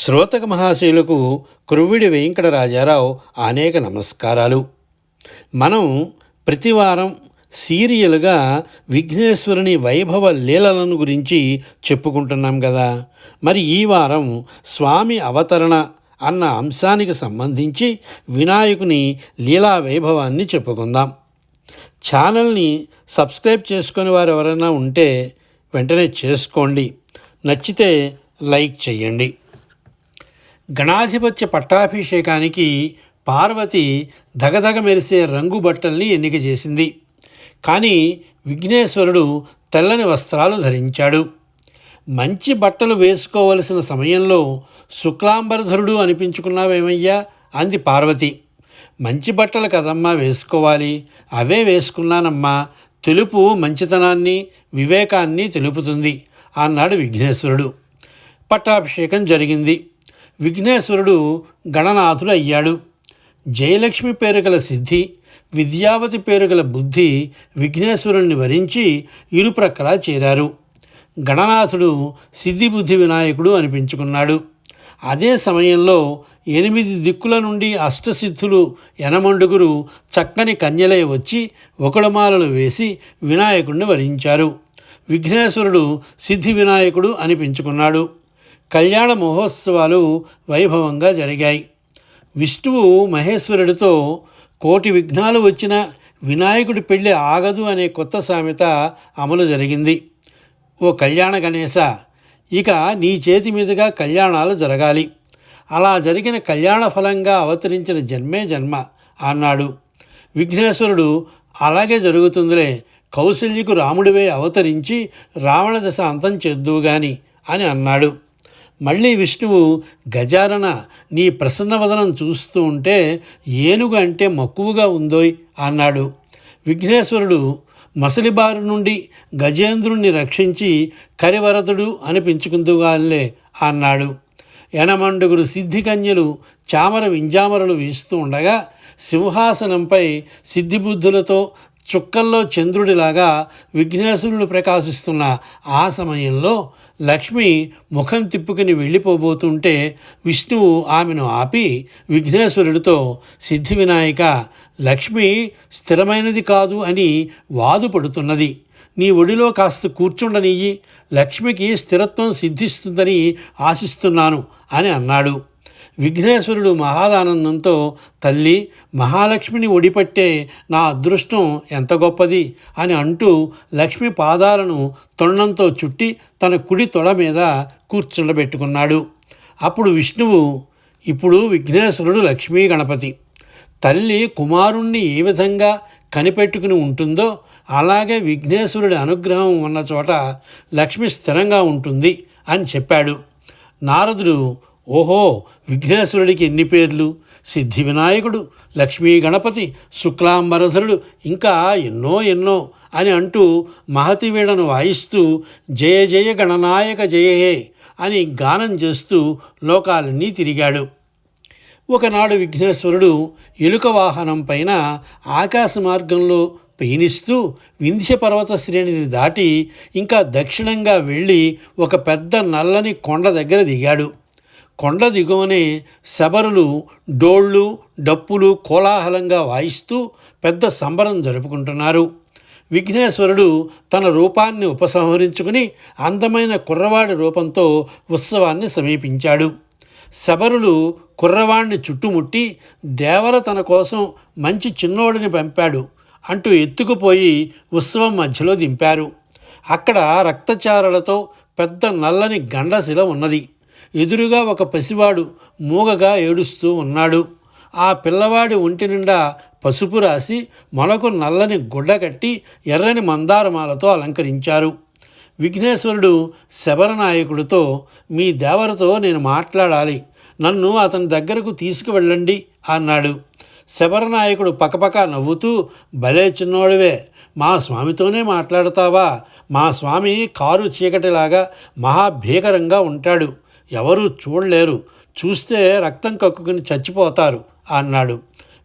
శ్రోతక మహాశయులకు కురువిడి వెంకటరాజారావు అనేక నమస్కారాలు. మనం ప్రతివారం సీరియల్గా విఘ్నేశ్వరుని వైభవ లీలలను గురించి చెప్పుకుంటున్నాం కదా మరి ఈ వారం స్వామి అవతరణ అన్న అంశానికి సంబంధించి వినాయకుని లీలా వైభవాన్ని చెప్పుకుందాం. ఛానల్ని సబ్స్క్రైబ్ చేసుకుని వారు ఎవరైనా ఉంటే వెంటనే చేసుకోండి. నచ్చితే లైక్ చేయండి. గణాధిపత్య పట్టాభిషేకానికి పార్వతి దగదగ మెరిసే రంగు బట్టల్ని ఎన్నిక చేసింది. కానీ విఘ్నేశ్వరుడు తెల్లని వస్త్రాలు ధరించాడు. మంచి బట్టలు వేసుకోవలసిన సమయంలో శుక్లాంబరధరుడు అనిపించుకున్నావేమయ్యా? అంది పార్వతి. మంచి బట్టలు కదమ్మా వేసుకోవాలి. అవే వేసుకున్నానమ్మా. తెలుపు మంచితనాన్ని వివేకాన్ని తెలుపుతుంది అన్నాడు విఘ్నేశ్వరుడు. పట్టాభిషేకం జరిగింది. విఘ్నేశ్వరుడు గణనాథుడు అయ్యాడు. జయలక్ష్మి పేరు గల సిద్ధి విద్యావతి పేరు గల బుద్ధి విఘ్నేశ్వరుణ్ణి వరించి ఇరుప్రక్కలా చేరారు. గణనాథుడు సిద్ధిబుద్ధి వినాయకుడు అనిపించుకున్నాడు. అదే సమయంలో ఎనిమిది దిక్కుల నుండి అష్టసిద్ధులు ఎనమండుగురు చక్కని కన్యలై వచ్చి ఒకళమాలలు వేసి వినాయకుడిని వరించారు. విఘ్నేశ్వరుడు సిద్ధి వినాయకుడు అనిపించుకున్నాడు. కళ్యాణ మహోత్సవాలు వైభవంగా జరిగాయి. విష్ణువు మహేశ్వరుడితో కోటి విఘ్నాలు వచ్చిన వినాయకుడి పెళ్ళి ఆగదు అనే కొత్త సామెత అమలు జరిగింది. ఓ కళ్యాణ గణేశ ఇక నీ చేతి మీదుగా కళ్యాణాలు జరగాలి. అలా జరిగిన కళ్యాణ ఫలంగా అవతరించిన జన్మే జన్మ అన్నాడు. విఘ్నేశ్వరుడు అలాగే జరుగుతుందిలే కౌశల్యకు రాముడివే అవతరించి రావణ దశ అంతం చేద్దువు గాని అని అన్నాడు. మళ్ళీ విష్ణువు గజారణ నీ ప్రసన్నవదనం చూస్తూ ఉంటే ఏనుగు అంటే మక్కువగా ఉందోయ్ అన్నాడు. విఘ్నేశ్వరుడు మసలిబారు నుండి గజేంద్రుణ్ణి రక్షించి కరివరదుడు అనిపించుకుందుగాలే అన్నాడు. యనమండుగురు సిద్ధికన్యలు చామర వింజామరలు వీస్తూ ఉండగా సింహాసనంపై సిద్ధిబుద్ధులతో చుక్కల్లో చంద్రుడిలాగా విఘ్నేశ్వరుడు ప్రకాశిస్తున్న ఆ సమయంలో లక్ష్మి ముఖం తిప్పుకుని వెళ్ళిపోబోతుంటే విష్ణువు ఆమెను ఆపి విఘ్నేశ్వరుడితో సిద్ధి వినాయక లక్ష్మి స్థిరమైనది కాదు అని వాదుపడుతున్నది. నీ ఒడిలో కాస్త కూర్చుండనియ్యి లక్ష్మికి స్థిరత్వం సిద్ధిస్తుందని ఆశిస్తున్నాను అని అన్నాడు. విఘ్నేశ్వరుడు మహాదానందంతో తల్లి మహాలక్ష్మిని ఒడిపట్టే నా అదృష్టం ఎంత గొప్పది అని అంటూ లక్ష్మి పాదాలను తొండంతో చుట్టి తన కుడి తొడ మీద కూర్చుండబెట్టుకున్నాడు అప్పుడు విష్ణువు ఇప్పుడు విఘ్నేశ్వరుడు లక్ష్మీ గణపతి. తల్లి కుమారుణ్ణి ఏ విధంగా కనిపెట్టుకుని ఉంటుందో అలాగే విఘ్నేశ్వరుడి అనుగ్రహం ఉన్న చోట లక్ష్మి స్థిరంగా ఉంటుంది అని చెప్పాడు. నారదుడు ఓహో విఘ్నేశ్వరుడికి ఎన్ని పేర్లు? సిద్ధి వినాయకుడు లక్ష్మీ గణపతి శుక్లాంబరధరుడు ఇంకా ఎన్నో ఎన్నో అని అంటూ మహతి వీణను వాయిస్తూ జయ జయ గణనాయక జయహే అని గానం చేస్తూ లోకాలన్నీ తిరిగాడు. ఒకనాడు విఘ్నేశ్వరుడు ఎలుక వాహనం పైన ఆకాశ మార్గంలో పయనిస్తూ వింధ్య పర్వత శ్రేణిని దాటి ఇంకా దక్షిణంగా వెళ్ళి ఒక పెద్ద నల్లని కొండ దగ్గర దిగాడు. కొండ దిగువనే శబరులు డోళ్ళు డప్పులు కోలాహలంగా వాయిస్తూ పెద్ద సంబరం జరుపుకుంటున్నారు. విఘ్నేశ్వరుడు తన రూపాన్ని ఉపసంహరించుకుని అందమైన కుర్రవాడి రూపంతో ఉత్సవాన్ని సమీపించాడు. శబరులు కుర్రవాణ్ణి చుట్టుముట్టి దేవర తన కోసం మంచి చిన్నోడిని పంపాడు అంటూ ఎత్తుకుపోయి ఉత్సవం మధ్యలో దింపారు. అక్కడ రక్తచారలతో పెద్ద నల్లని గండశిల ఉన్నది. ఎదురుగా ఒక పసివాడు మూగగా ఏడుస్తూ ఉన్నాడు. ఆ పిల్లవాడి ఒంటి నిండా పసుపు రాసి మొలకు నల్లని గుడ్డ కట్టి ఎర్రని మందారమాలతో అలంకరించారు. విఘ్నేశ్వరుడు శబరనాయకుడితో మీ దేవరతో నేను మాట్లాడాలి. నన్ను అతని దగ్గరకు తీసుకువెళ్ళండి అన్నాడు. శబరనాయకుడు పకపక నవ్వుతూ భలే చిన్నోడివే మా స్వామితోనే మాట్లాడతావా? మా స్వామి కారు చీకటిలాగా మహాభీకరంగా ఉంటాడు. ఎవరూ చూడలేరు. చూస్తే రక్తం కక్కుకుని చచ్చిపోతారు అన్నాడు.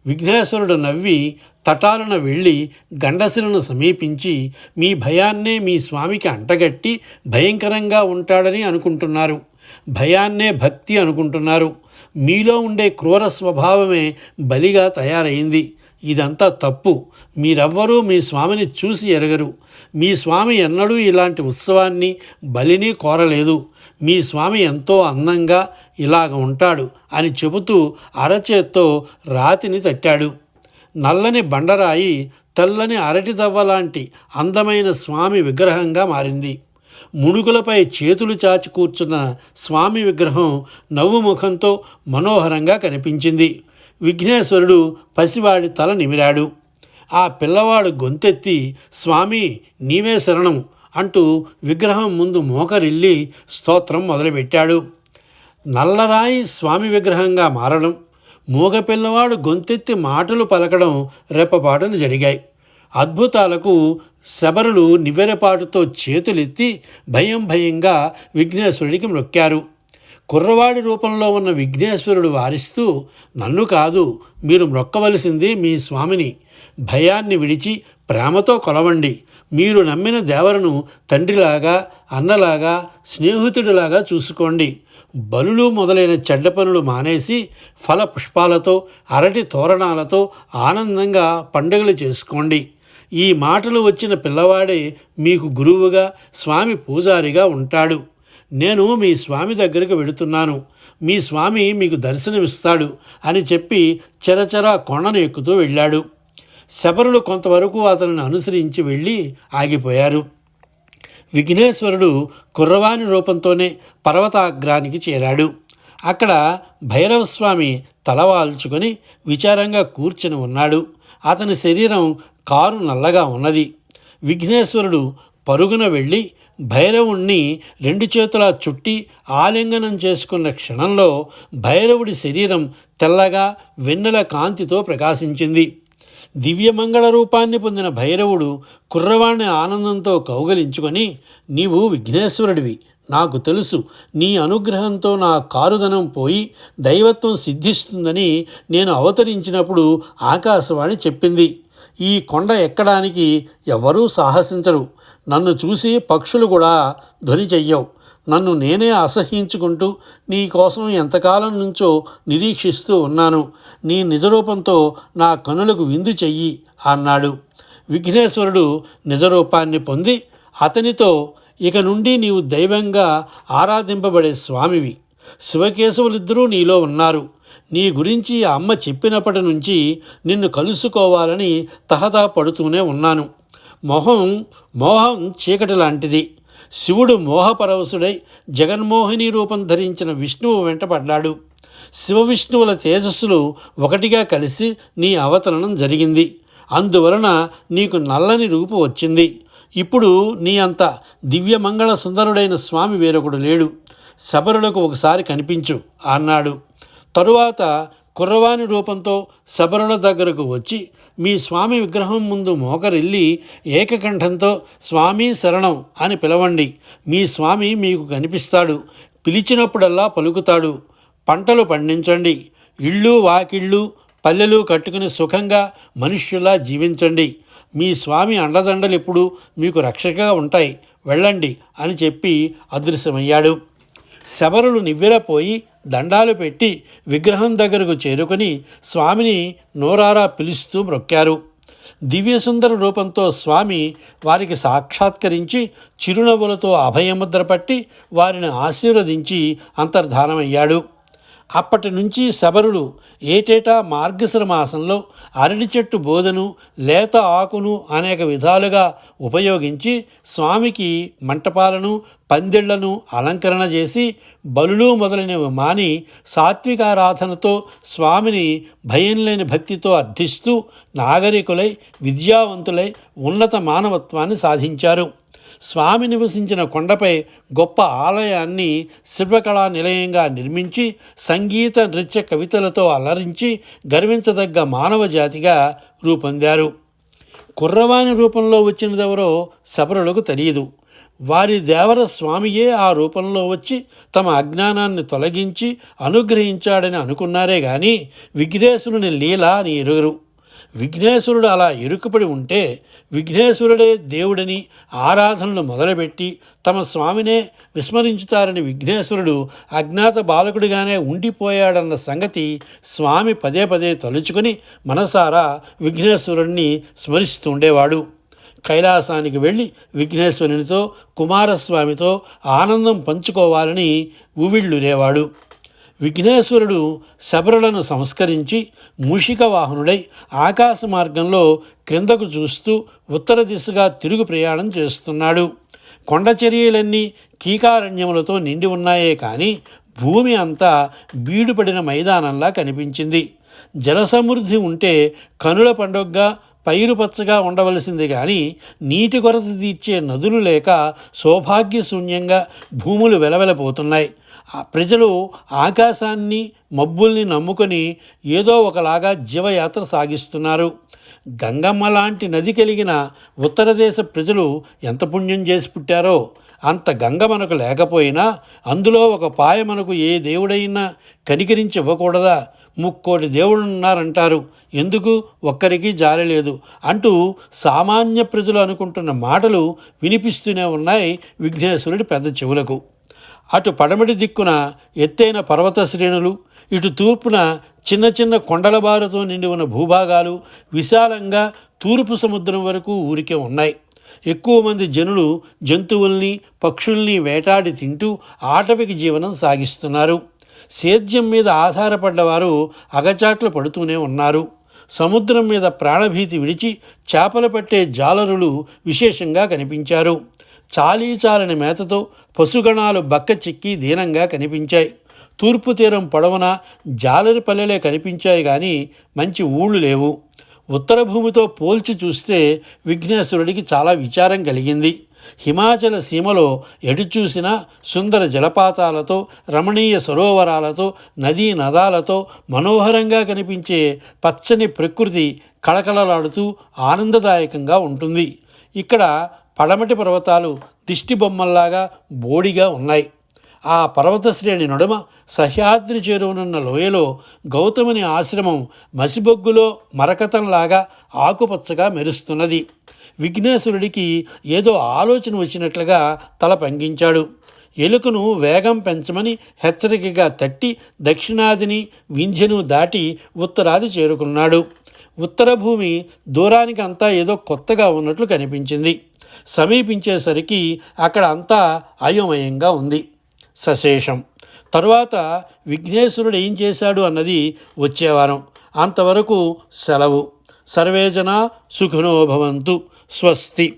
విఘ్నేశ్వరుడు నవ్వి తటాలున వెళ్ళి గండసులను సమీపించి మీ భయాన్నే మీ స్వామికి అంటగట్టి భయంకరంగా ఉంటాడని అనుకుంటున్నారు. భయాన్నే భక్తి అనుకుంటున్నారు. మీలో ఉండే క్రూర స్వభావమే బలిగా తయారైంది. ఇదంతా తప్పు. మీరెవ్వరూ మీ స్వామిని చూసి ఎరగరు. మీ స్వామి ఎన్నడూ ఇలాంటి ఉత్సవాన్ని బలిని కోరలేదు. మీ స్వామి ఎంతో అందంగా ఇలాగ ఉంటాడు అని చెబుతూ అరచేత్తో రాతిని తట్టాడు. నల్లని బండరాయి తెల్లని అరటి దవ్వ లాంటి అందమైన స్వామి విగ్రహంగా మారింది. ముడుగులపై చేతులు చాచి కూర్చున్న స్వామి విగ్రహం నవ్వు ముఖంతో మనోహరంగా కనిపించింది. విఘ్నేశ్వరుడు పసివాడి తల నిమిరాడు. ఆ పిల్లవాడు గొంతెత్తి స్వామి నీవే శరణం. అంటూ విగ్రహం ముందు మోకరిల్లి స్తోత్రం మొదలుపెట్టాడు. నల్లరాయి స్వామి విగ్రహంగా మారడం మూగ పిల్లవాడు గొంతెత్తి మాటలు పలకడం రెప్పపాటున జరిగాయి. అద్భుతాలకు శబరులు నివ్వెరపాటుతో చేతులెత్తి భయం భయంగా విఘ్నేశ్వరుడికి మొక్కారు. కుర్రవాడి రూపంలో ఉన్న విఘ్నేశ్వరుడు వారిస్తూ నన్ను కాదు మీరు మొక్కవలసింది మీ స్వామిని. భయాన్ని విడిచి ప్రేమతో కొలవండి. మీరు నమ్మిన దేవరను తండ్రిలాగా అన్నలాగా స్నేహితుడిలాగా చూసుకోండి. బలులు మొదలైన చెడ్డ పనులు మానేసి ఫల పుష్పాలతో అరటి తోరణాలతో ఆనందంగా పండుగలు చేసుకోండి. ఈ మాటలు వచ్చిన పిల్లవాడే మీకు గురువుగా స్వామి పూజారిగా ఉంటాడు. నేను మీ స్వామి దగ్గరికి వెడుతున్నాను. మీ స్వామి మీకు దర్శనమిస్తాడు అని చెప్పి చెరచెర కొండను ఎక్కుతూ వెళ్ళాడు. శబరులు కొంతవరకు అతనిని అనుసరించి వెళ్ళి ఆగిపోయారు. విఘ్నేశ్వరుడు కుర్రవాని రూపంతోనే పర్వతాగ్రానికి చేరాడు. అక్కడ భైరవస్వామి తలవాల్చుకొని విచారంగా కూర్చుని ఉన్నాడు. అతని శరీరం కారు నల్లగా ఉన్నది. విఘ్నేశ్వరుడు పరుగున వెళ్ళి భైరవుణ్ణి రెండు చేతులా చుట్టి ఆలింగనం చేసుకున్న క్షణంలో భైరవుడి శరీరం తెల్లగా వెన్నెల కాంతితో ప్రకాశించింది. దివ్యమంగళ రూపాన్ని పొందిన భైరవుడు కుర్రవాణ్ణి ఆనందంతో కౌగలించుకొని నీవు విఘ్నేశ్వరుడివి. నాకు తెలుసు నీ అనుగ్రహంతో నా కారుదనం పోయి దైవత్వం సిద్ధిస్తుందని నేను అవతరించినప్పుడు ఆకాశవాణి చెప్పింది. ఈ కొండ ఎక్కడానికి ఎవరూ సాహసించరు. నన్ను చూసి పక్షులు కూడా ధ్వని చెయ్యవు. నన్ను నేనే అసహ్యించుకుంటూ నీ కోసం ఎంతకాలం నుంచో నిరీక్షిస్తూ ఉన్నాను. నీ నిజరూపంతో నా కనులకు విందు చెయ్యి అన్నాడు. విఘ్నేశ్వరుడు నిజరూపాన్ని పొంది అతనితో ఇక నుండి నీవు దైవంగా ఆరాధింపబడే స్వామివి. శివకేశవులిద్దరూ నీలో ఉన్నారు. నీ గురించి అమ్మ చెప్పినప్పటి నుంచి నిన్ను కలుసుకోవాలని తహతా పడుతూనే ఉన్నాను. మొహం మోహం చీకటి లాంటిది. శివుడు మోహపరవశుడై జగన్మోహిని రూపం ధరించిన విష్ణువు వెంటపడ్డాడు. శివ విష్ణువుల తేజస్సులు ఒకటిగా కలిసి నీ అవతరణం జరిగింది. అందువలన నీకు నల్లని రూపు వచ్చింది. ఇప్పుడు నీ అంత దివ్యమంగళ సుందరుడైన స్వామి వేరొకడు లేడు. శబరులకు ఒకసారి కనిపించు అన్నాడు. తరువాత కుర్రవాని రూపంతో శబరుల దగ్గరకు వచ్చి మీ స్వామి విగ్రహం ముందు మోకరిల్లి ఏకకంఠంతో స్వామి శరణం అని పిలవండి. మీ స్వామి మీకు కనిపిస్తాడు. పిలిచినప్పుడల్లా పలుకుతాడు. పంటలు పండించండి. ఇళ్ళు వాకిళ్ళు పల్లెలు కట్టుకుని సుఖంగా మనుష్యులా జీవించండి. మీ స్వామి అండదండలు ఎప్పుడు మీకు రక్షగా ఉంటాయి. వెళ్ళండి అని చెప్పి అదృశ్యమయ్యాడు. శబరులు నివ్వెరపోయి దండాలు పెట్టి విగ్రహం దగ్గరకు చేరుకొని స్వామిని నోరారా పిలుస్తూ మ్రొక్కారు. దివ్యసుందర రూపంతో స్వామి వారికి సాక్షాత్కరించి చిరునవ్వులతో అభయముద్ర పట్టి వారిని ఆశీర్వదించి అంతర్ధానమయ్యాడు. అప్పటి నుంచి శబరుడు ఏటేటా మార్గశిర మాసంలో అరటి చెట్టు బోధను లేత ఆకును అనేక విధాలుగా ఉపయోగించి స్వామికి మంటపాలను పందిళ్ళను అలంకరణ చేసి బలులు మొదలైనవి మాని సాత్వికారాధనతో స్వామిని భయం లేని భక్తితో అర్థిస్తూ నాగరికులై విద్యావంతులై ఉన్నత మానవత్వాన్ని సాధించారు. స్వామి నివసించిన కొండపై గొప్ప ఆలయాన్ని శిల్పకళా నిలయంగా నిర్మించి సంగీత నృత్య కవితలతో అలరించి గర్వించదగ్గ మానవ జాతిగా రూపొందారు. కుర్రవాణి రూపంలో వచ్చినదెవరో శబరులకు తెలియదు. వారి దేవర స్వామియే ఆ రూపంలో వచ్చి తమ అజ్ఞానాన్ని తొలగించి అనుగ్రహించాడని అనుకున్నారే గాని విఘ్నేశ్వరుని లీల అని ఎరుగరు. విఘ్నేశ్వరుడు అలా ఇరుకుపడి ఉంటే విఘ్నేశ్వరుడే దేవుడని ఆరాధనలు మొదలుపెట్టి తమ స్వామినే విస్మరించుతారని విఘ్నేశ్వరుడు అజ్ఞాత బాలకుడిగానే ఉండిపోయాడన్న సంగతి స్వామి పదే పదే తలుచుకొని మనసారా విఘ్నేశ్వరుణ్ణి స్మరిస్తుండేవాడు. కైలాసానికి వెళ్ళి విఘ్నేశ్వరునితో కుమారస్వామితో ఆనందం పంచుకోవాలని ఊవిళ్ళురేవాడు. విఘ్నేశ్వరుడు శబరులను సంస్కరించి మూషిక వాహనుడై ఆకాశ మార్గంలో క్రిందకు చూస్తూ ఉత్తర దిశగా తిరుగు ప్రయాణం చేస్తున్నాడు. కొండచర్యలన్నీ కీకారణ్యములతో నిండి ఉన్నాయే కానీ భూమి అంతా బీడుపడిన మైదానంలా కనిపించింది. జలసమృద్ధి ఉంటే కనుల పండుగగా పైరు పచ్చగా ఉండవలసింది కానీ నీటి కొరత తీర్చే నదులు లేక సౌభాగ్యశూన్యంగా భూములు వెలవెలపోతున్నాయి. ప్రజలు ఆకాశాన్ని మబ్బుల్ని నమ్ముకొని ఏదో ఒకలాగా జీవయాత్ర సాగిస్తున్నారు. గంగమ్మ లాంటి నది కలిగిన ఉత్తర దేశ ప్రజలు ఎంత పుణ్యం చేసి పుట్టారో అంత గంగ మనకు లేకపోయినా అందులో ఒక పాయ మనకు ఏ దేవుడైనా కనికరించి ఇవ్వకూడదా ముక్కోటి దేవుళ్ళు ఉన్నారంటారు ఎందుకు? ఒక్కరికి జాలి లేదు అంటూ సామాన్య ప్రజలు అనుకుంటున్న మాటలు వినిపిస్తూనే ఉన్నాయి విఘ్నేశ్వరుడి పెద్ద చెవులకు. అటు పడమటి దిక్కున ఎత్తైన పర్వత శ్రేణులు ఇటు తూర్పున చిన్న చిన్న కొండల బారుతో నిండి ఉన్న భూభాగాలు విశాలంగా తూర్పు సముద్రం వరకు ఊరికే ఉన్నాయి. ఎక్కువ మంది జనులు జంతువుల్ని పక్షుల్ని వేటాడి తింటూ ఆటవిక జీవనం సాగిస్తున్నారు. సేద్యం మీద ఆధారపడ్డవారు అగచాట్లు పడుతూనే ఉన్నారు. సముద్రం మీద ప్రాణభీతి విడిచి చేపలు పట్టే జాలరులు విశేషంగా కనిపించారు. చాలీ చాలని మేతతో పశుగణాలు బక్క చిక్కి దీనంగా కనిపించాయి. తూర్పు తీరం పొడవున జాలరి పల్లెలే కనిపించాయి కానీ మంచి ఊళ్ళు లేవు. ఉత్తర భూమితో పోల్చి చూస్తే విఘ్నేశ్వరుడికి చాలా విచారం కలిగింది. హిమాచల సీమలో ఎటు చూసినా సుందర జలపాతాలతో రమణీయ సరోవరాలతో నదీ నదాలతో మనోహరంగా కనిపించే పచ్చని ప్రకృతి కళకళలాడుతూ ఆనందదాయకంగా ఉంటుంది. ఇక్కడ పడమటి పర్వతాలు దిష్టి బొమ్మల్లాగా బోడిగా ఉన్నాయి. ఆ పర్వత శ్రేణి నడుమ సహ్యాద్రి చేరువనున్న లోయలో గౌతముని ఆశ్రమం మసిబొగ్గులో మరకతంలాగా ఆకుపచ్చగా మెరుస్తున్నది. విఘ్నేశ్వరుడికి ఏదో ఆలోచన వచ్చినట్లుగా తల పంగించాడు. ఎలుకను వేగం పెంచమని హెచ్చరికగా తట్టి దక్షిణాదిని వింధ్యను దాటి ఉత్తరాది చేరుకున్నాడు. ఉత్తర భూమి దూరానికి అంతా ఏదో కొత్తగా ఉన్నట్లు కనిపించింది. సమీపించేసరికి అక్కడ అంతా అయోమయంగా ఉంది. సశేషం. తరువాత విఘ్నేశ్వరుడు ఏం చేశాడు అన్నది వచ్చేవారం అంతవరకు సెలవు. సర్వేజన సుఖనోభవంతు స్వస్తి.